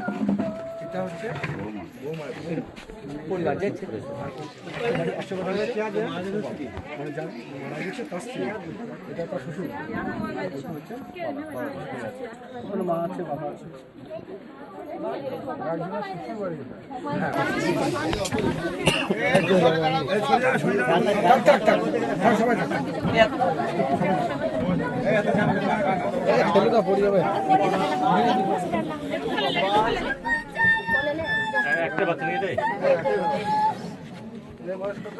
Thank you. এটা হচ্ছে পরিবার যে মানে যার মারা গেছে তার স্ত্রী এটা তার শ্বশুর হচ্ছে মা আছে বাবা আছে একজনের শ্বশুর একটা বাচ্চা নিয়ে দেয় কত?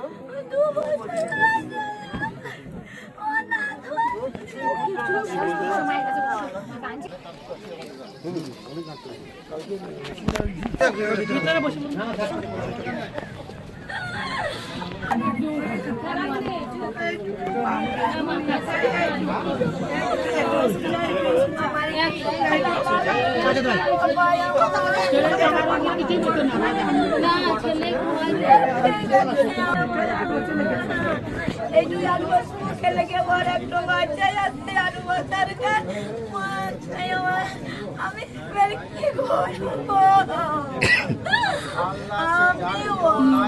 এই দুই আলু মুখে লেগে ওর একটা বাচ্চা যাচ্ছে আলু সরকার আমি কি করব আমি ও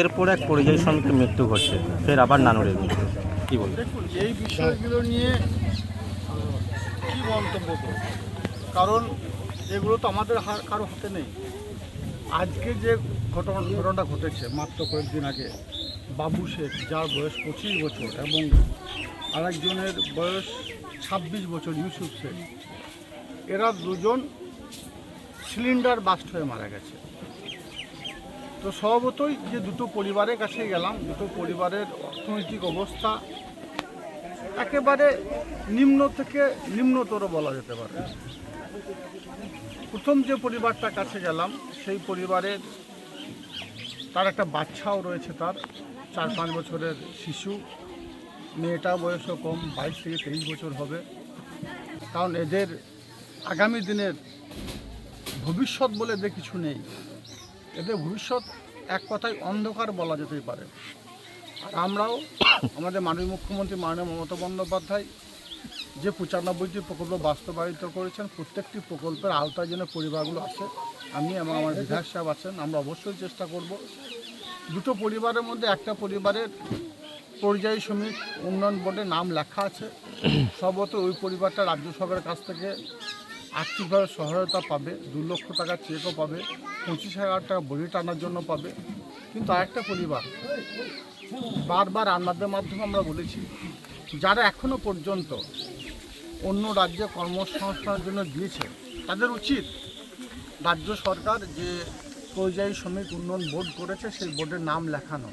এর পর এক পরিযায়ী শ্রমিকের মৃত্যু ঘটছে। ফের আবার নানুরের মৃত্যু। কি দেখুন এই বিষয়গুলো নিয়ে কি মন্তব্য করব? কারণ এগুলো তো আমাদের কারও হাতে নেই। আজকে যে ঘটনা ঘটনাটা ঘটেছে, মাত্র কয়েকদিন আগে, বাবু শেখ, যার বয়স পঁচিশ বছর এবং আরেকজনের বয়স ছাব্বিশ বছর, ইউসুফ শেখ এরা দুজন সিলিন্ডার বাস্ট হয়ে মারা গেছে। তো স্বভাবতই যে দুটো পরিবারের কাছে গেলাম, দুটো পরিবারের অর্থনৈতিক অবস্থা একেবারে নিম্ন থেকে নিম্নতর বলা যেতে পারে। প্রথম যে পরিবারটার কাছে গেলাম, সেই পরিবারের তার একটা বাচ্চাও রয়েছে তার, চার পাঁচ বছরের শিশু। মেয়েটা বয়সও কম, বাইশ থেকে তেইশ বছর হবে। কারণ এদের আগামী দিনের ভবিষ্যৎ বলে এদের কিছু নেই এদের ভবিষ্যৎ এক কথায় অন্ধকার বলা যেতেই পারে। আর আমরাও আমাদের মাননীয় মুখ্যমন্ত্রী মাননীয় মমতা বন্দ্যোপাধ্যায় যে পঁচানব্বইটি প্রকল্প বাস্তবায়িত করেছেন, প্রত্যেকটি প্রকল্পের আওতায় যেন পরিবারগুলো আছে আমি এবং আমার বিধায়ক সাহেব আছেন, আমরা অবশ্যই চেষ্টা করব। দুটো পরিবারের মধ্যে একটা পরিবারের পরিযায়ী শ্রমিক উন্নয়ন বোর্ডে নাম লেখা আছে সম্ভবত ওই পরিবারটা রাজ্য সরকারের কাছ থেকে আর্থিকভাবে সহায়তা পাবে, দু লক্ষ টাকা চেকও পাবে, পঁচিশ হাজার টাকা বড়ি টানার জন্য পাবে। কিন্তু আরেকটা পরিবার, বারবার আপনাদের মাধ্যমে আমরা বলেছি, যারা এখনও পর্যন্ত অন্য রাজ্যে কর্মসংস্থানের জন্য দিয়েছে, তাদের উচিত রাজ্য সরকার যে পরিযায়ী শ্রমিক উন্নয়ন বোর্ড করেছে, সেই বোর্ডের নাম লেখানো।